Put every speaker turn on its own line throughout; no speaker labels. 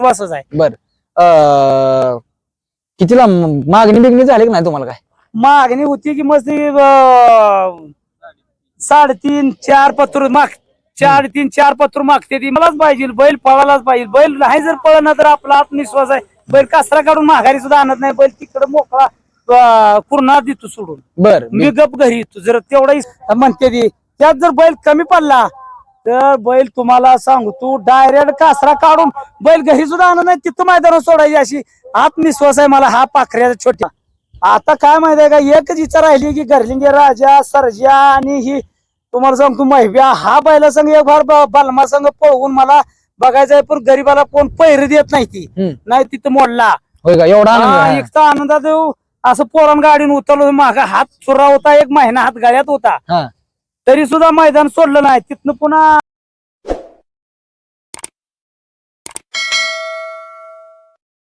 विश्वासच आहे.
बर. अं, कितीला म- मागणी बिगणी झाली की नाही तुम्हाला काय?
मागणी होती की मस्त अं, साडेतीन चार पत्र माग चार तीन चार पत्र मागते ती. मलाच पाहिजे बैल पळायलाच पाहिजे. बैल नाही जर पळणार तर आपला आत्मविश्वास आहे. बैल कासरा काढून माघारी सुद्धा आणत नाही. बैल तिकडे मोकळा अं, देतो सोडून.
बर
मी गप घरी येतो. जर तेवढा म्हणते ती त्यात जर बैल कमी पडला तर बैल तुम्हाला सांगू तू डायरेक्ट कासरा काढून बैल घरी सुद्धा आणत नाही तिथं मैदानात सोडायची अशी आत्मविश्वास आहे मला हा पाखऱ्याचा छोट्या. आता काय माहिती आहे का एकच इच्छा राहिली की घरलिंगे राजा सरजा आणि ही तुम्हाला सांगतो महिब्या हा बैला संघ एक फार ब- बलमा संघ पळवून मला बघायचं आहे पण गरीबाला कोण पैर देत नाही ती. नाही तिथं मोडला.
एवढा?
एक तर आनंदात असं पोरण गाडीन उतरलो मागा हात चुरा होता एक महिना हात गाड्यात होता. तरी सुद्धा मैदान सोडलं नाही. तिथनं पुन्हा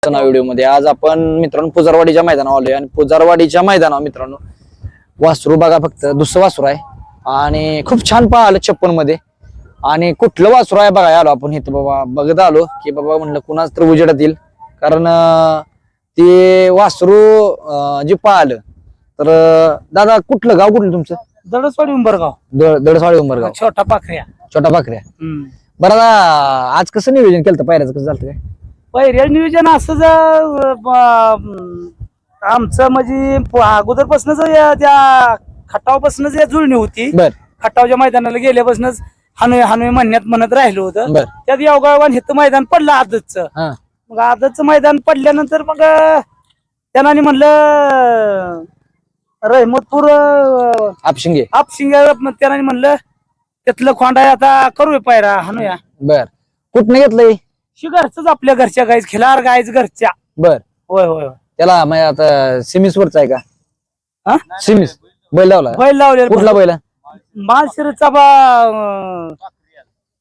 व्हिडिओमध्ये आज आपण मित्रांनो पुजारवाडीच्या मैदानावर आलोय. आणि पुजारवाडीच्या मैदानावर मित्रांनो वासरू बघा फक्त दुसरं वासरू आहे. आणि खूप छान पाहिलं छप्पनमध्ये आणि कुठलं वासरू आहे बघा आलो आपण. इथं बाबा बघत आलो की बाबा म्हणलं कुणाच तर उजेडात येईल. कारण ते वासरू जे पाहिलं तर दादा कुठलं गाव कुठलं तुमचं?
दडसवाडी उंबरगाव.
द- दडसाळी उंबरगाव.
छोटा पाखऱ्या.
छोटा पाखऱ्या. बरं दादा आज कसं नियोजन केलं पायऱ्याचं कसं झालं काय?
पहिल्या नियोजन असं जर, आमचं म्हणजे अगोदरपासूनच त्या खटावपासूनच या जुळणी होती
बर.
खटावच्या मैदानाला गेल्यापासूनच हानवे हानवे म्हणण्यात म्हणत राहिलो होतं.
बर.
त्यात योगायोगान हे मैदान पडलं आदतचं.
हा.
मग आजचं मैदान पडल्यानंतर मग अं, त्यांना म्हणलं रहमतपूर
आपशिंगे
आपशिंग त्यांना म्हणलं त्यातलं खोंडा आता करूया पायरा हाणूया.
बर. कुठनं घेतलंय?
घरच आपल्या घरच्या गायच खिलार गायच घरच्या.
बर.
होय होय होय.
त्याला म्हणजे आता सिमिस वरचा आहे का?
हा?
सिमिस. बैल लावला.
बैल लावलेला.
कुठला बैल?
माळशिरचा बा अं,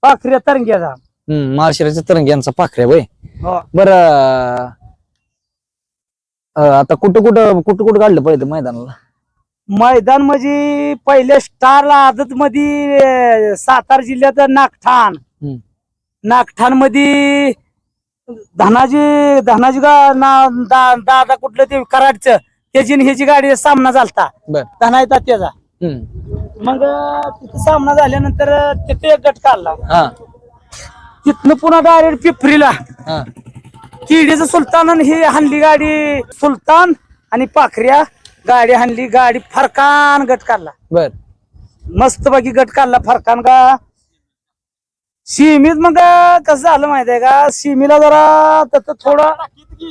पाखऱ्या तरंग्याचा.
माळशिराच्या तरंगी यांचा पाखऱ्या वय.
हो.
बर आता कुठं कुठं कुठं कुठं काढलं पाहिजे मैदानाला?
मैदान म्हणजे पहिल्या स्टारला आदत मध्ये सातारा जिल्ह्यात नागठाण. नागठाणमध्ये धनाजी धनाजी गा- ना- दा- दादा कुठलं ते कराडचं त्याची ह्याची गाडी सामना झालता. तात्याचा.
हम्म.
मग तिथं सामना झाल्यानंतर तिथे एक गट काढला. तिथनं पुन्हा डायरेक्ट पिपरीला. किडीचं सुलतान आणि ही हाणली गाडी सुलतान आणि पाखऱ्या गाडी हाणली गाडी फरकान गट काढला.
बर.
मस्त बाकी गट काढला फरकान का? सीमीत मग कसं झालं माहिती आहे का? सीमीला जरा त्याचं थोडं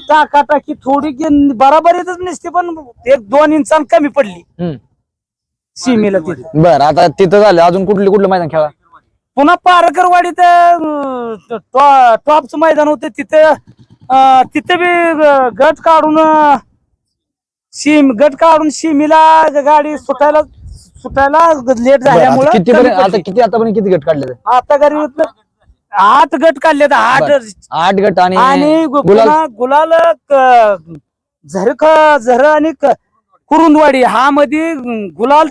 टाका टाकी थोडी की बराबरीतच नसते पण एक दोन इंचान कमी पडली.
हम्म.
सीमीला तिथे
बर आता तिथं झालं. अजून कुठलं कुठलं मैदान खेळा?
पुन्हा पारकरवाडीत अं, टॉ- टॉपचं मैदान होतं. तिथं तिथे बी ग- गट काढून अं, सीम गट काढून सीमीला गाडी सुटायला सुटायला लेट झाल्यामुळे
किती पर्यंत आता किती आतापर्यंत किती गट काढले
आता घरी आठ गट काढले आठ
आठ गट आणि गुलाल
क- झर झर आणि कुरुंदवाडी. हा मध्ये गुलाल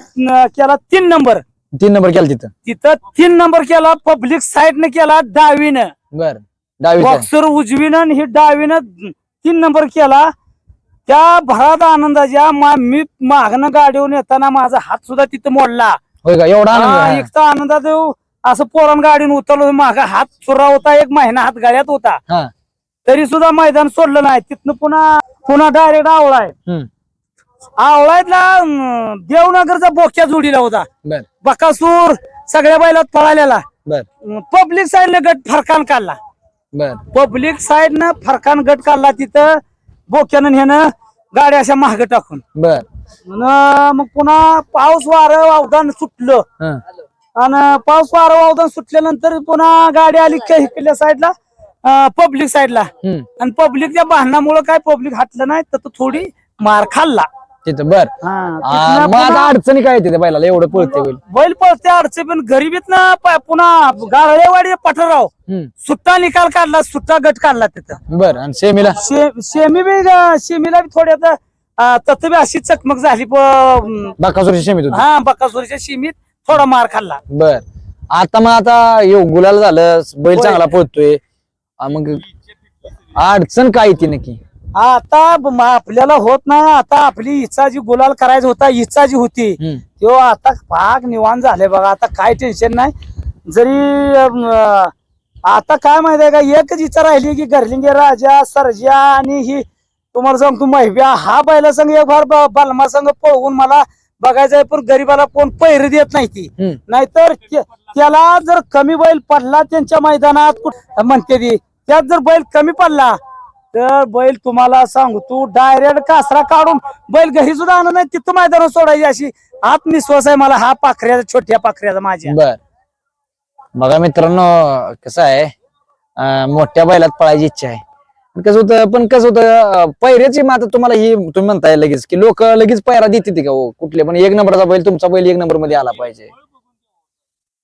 केला तीन नंबर.
तीन नंबर केला तिथं?
तिथं तीन नंबर केला पब्लिक साईडने केला डावीनं.
बर डावी
बॉक्सर उजवीनं आणि हे डावीनं तीन नंबर केला. त्या भरात आनंदाच्या मा- मी मागणं गाडीवरून येताना माझा हात सुद्धा तिथं मोडला.
होय का? एवढा आनंद
हा,
आहे?
एक तर आनंदात येऊ, असं पोरण गाडीनं उतरलो मागा हात चुरा होता एक महिना हात गाड्यात होता.
हा.
तरी सुद्धा मैदान सोडलं नाही. तिथनं पुन्हा पुन्हा डायरेक्ट आवळा आहे
हम्म.
आवळातला अं, देवनगरचा बोक्या जोडीला होता.
बर.
बकासूर सगळ्या बैलात पळालेला.
बर.
पब्लिक साईडने गट फरकान काढला.
बर.
पब्लिक साईडनं फरकान गट काढला तिथं. बोक्यानं ह्यानं गाड्या अशा महाग टाकून.
बर.
मग पुन्हा पाऊस वारं वावदान सुटलं.
हा.
आणि पाऊस वारं वावदान सुटल्यानंतर पुन्हा गाडी आली क- इकडल्या साईडला पब्लिक साईडला.
हम्म.
आणि पब्लिकच्या भांडणामुळे काय पब्लिक हाटलं नाही तर तो थोडी मार खाल्ला.
तिथं बर. आ, मग आता अडचणी काय तिथे बैलाला? एवढं पळते बैल.
बैल पळते अडचे पण गरिबीत ना पुन्हा गारळेवाडी पठराव.
हम्म.
सुट्टा निकाल काढला सुट्टा गट काढला तिथं.
बर आणि सेमीला?
शे- शेमी बी शेमीला बी थोड्यात तत्व अशी चकमक झाली प-
बाकासुरची सेमीत होती.
हा बकासुरीच्या शेमीत थोडा मार खाल्ला.
बर. आता मग आता यो गुलाल झालं बैल. चांगला पळतोय. आ, मग अडचण काय ती नक्की?
आता म- आपल्याला होत नाही आता आपली इच्छा जी गुलाल करायची होता इच्छा जी होती
हम्म.
तो आता पाक निवांत झाले बघा आता काय टेन्शन नाही जरी अं, आता काय माहिती आहे का एकच इच्छा राहिली की गरलिंगे राजा सरजा आणि ही तुम्हाला सांगतो महिब्या हा बैला संघ एक फार ब- बलमा संघ पळवून मला बघायचंय पण गरीबाला कोण पैर देत नाही ती
हम्म.
नाहीतर ते- त्याला जर कमी बैल पडला त्यांच्या मैदानात कुठ- म्हणते ती त्यात जर बैल कमी पडला तर बैल तुम्हाला सांगतो डायरेक्ट कासरा काढून बैल घरी सुद्धा आणत नाही तिथं मैदानात सोडायची अशी आत्मविश्वास आहे मला हा पाखऱ्याचा छोट्या पाखऱ्याचा माझ्या.
बर. बघा मित्रांनो कसं आहे? अं, मोठ्या बैलात पळायची इच्छा आहे. पण कसं होतं पण कसं होतं पैऱ्याची मात्र तुम्हाला ही तुम्ही म्हणताय लगेच की लोक लगेच पैरा देते का हो? कुठले पण एक नंबरचा बैल तुमचा बैल एक नंबरमध्ये आला पाहिजे.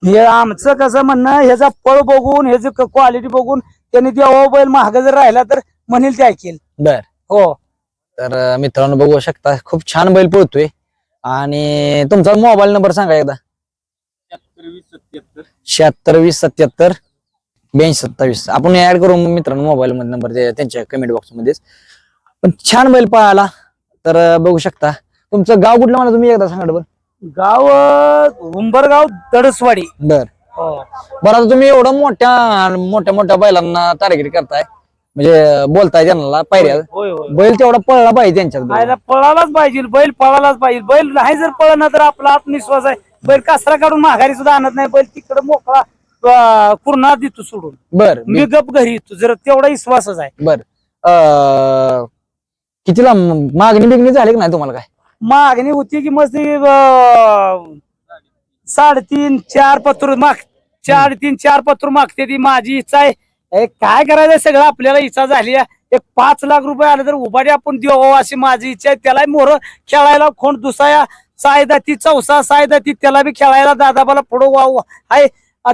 हे आमचं कसं म्हणणं ह्याचा पळ बघून ह्याची क्वालिटी बघून त्यांनी देवा बैल महाग जर राहिला तर म्हणेल ते ऐकेल.
बर.
हो.
तर मित्रांनो बघू शकता खूप छान बैल पळतोय. आणि तुमचा मोबाईल नंबर सांगा एकदा. शहात्तर वीस सत्याहत्तर. ब्याऐंशी सत्तावीस. आपण ऍड करू मित्रांनो मोबाईल मध्ये नंबर त्यांच्या कमेंट बॉक्स मध्येच. पण छान बैल पळाला. तर बघू शकता. तुमचं गाव कुठलं मला तुम्ही एकदा सांगा बरं.
गाव उंबरगाव दडसवाडी
बर.
हो.
बरं आता तुम्ही एवढं मोठ्या मोठ्या मोठ्या बैलांना टार्गेट करताय. म्हणजे बोलताय त्यांना पायऱ्या.
होय होय
बैल तेवढा पळला पाहिजे त्यांच्यात बैल.
आयला पळालाच पाहिजे बैल पळालाच पाहिजे. बैल नाही जर पळणार तर आपला आत्मविश्वास आहे. बैल कासरा काढून माघारी सुद्धा आणत नाही. बैल तिकडे मोकळा अं, पूर्ण देतो सोडून.
बर
मी गप घरी येतो. जर तेवढा विश्वासच आहे.
बर. अं, कितीला म- मागणी बिगणी झाली की नाही तुम्हाला काय?
मागणी होती की मस्त अं, साडेतीन चार पत्र माग चार तीन चार पत्र मागते ती. माझी इच्छा आहे. हे काय करायचं? सगळं आपल्याला इच्छा झाली आहे. एक पाच लाख रुपये आले तर उभारी आपण देऊ अशी माझी इच्छा आहे. त्याला मोर खेळायला खोंड दुसाया. सायदाती चौसा सायदाती त्याला बी खेळायला दादाबाला पुढं वाव आहे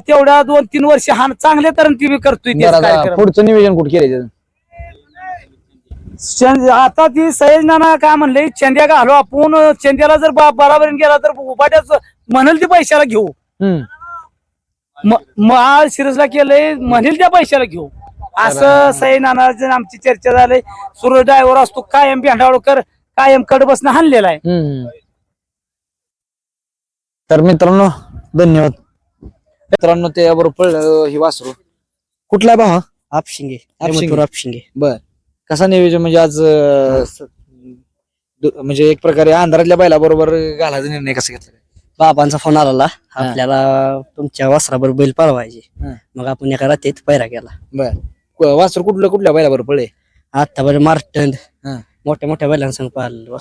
तेवढ्या दोन तीन वर्ष हा चांगल्या तऱ्हेने ती बी करतोय
बरं
कार्यक्रम.
पुढचं नियोजन कुठे केलं
आता ती सहेज नाना काय म्हणले चंद्या घालो आपण. चंद्याला जर बा- बराबर गेला तर उभाट्याच म्हणेल ते पैशाला घेऊ.
हम्म.
म- मग आज सिरसला केलंय म्हणेल त्या पैशाला घेऊ. असं सई नानाचं आमची चर्चा झाली. सुरज ड्रायव्हर असतो कायम भेंडाळकर कायम कड बसणं हाणलेला आहे.
हम्म. तर मित्रांनो धन्यवाद. मित्रांनो ते बरोबर पडलं ही वासरू. कुठला आहे भावा?
आपशिंगे
आपशिंगे. बर. कसा नियोजन? म्हणजे आज अं, दु- म्हणजे एक प्रकारे अंधारातल्या बैला बरोबर घालायचा निर्णय कसा घेतला?
बाबांचा फोन आला आपल्याला तुमच्या वासराबर बैल पळवायचे.
हा.
मग आपण एका रात्रीत पैरा केला.
बर. क- वासरू कुठलं कुठल्या बैला बरोबर पळे
आता बरं मार्टन
हा.
मोठ्या मोठ्या बैलांसंग पाहिलं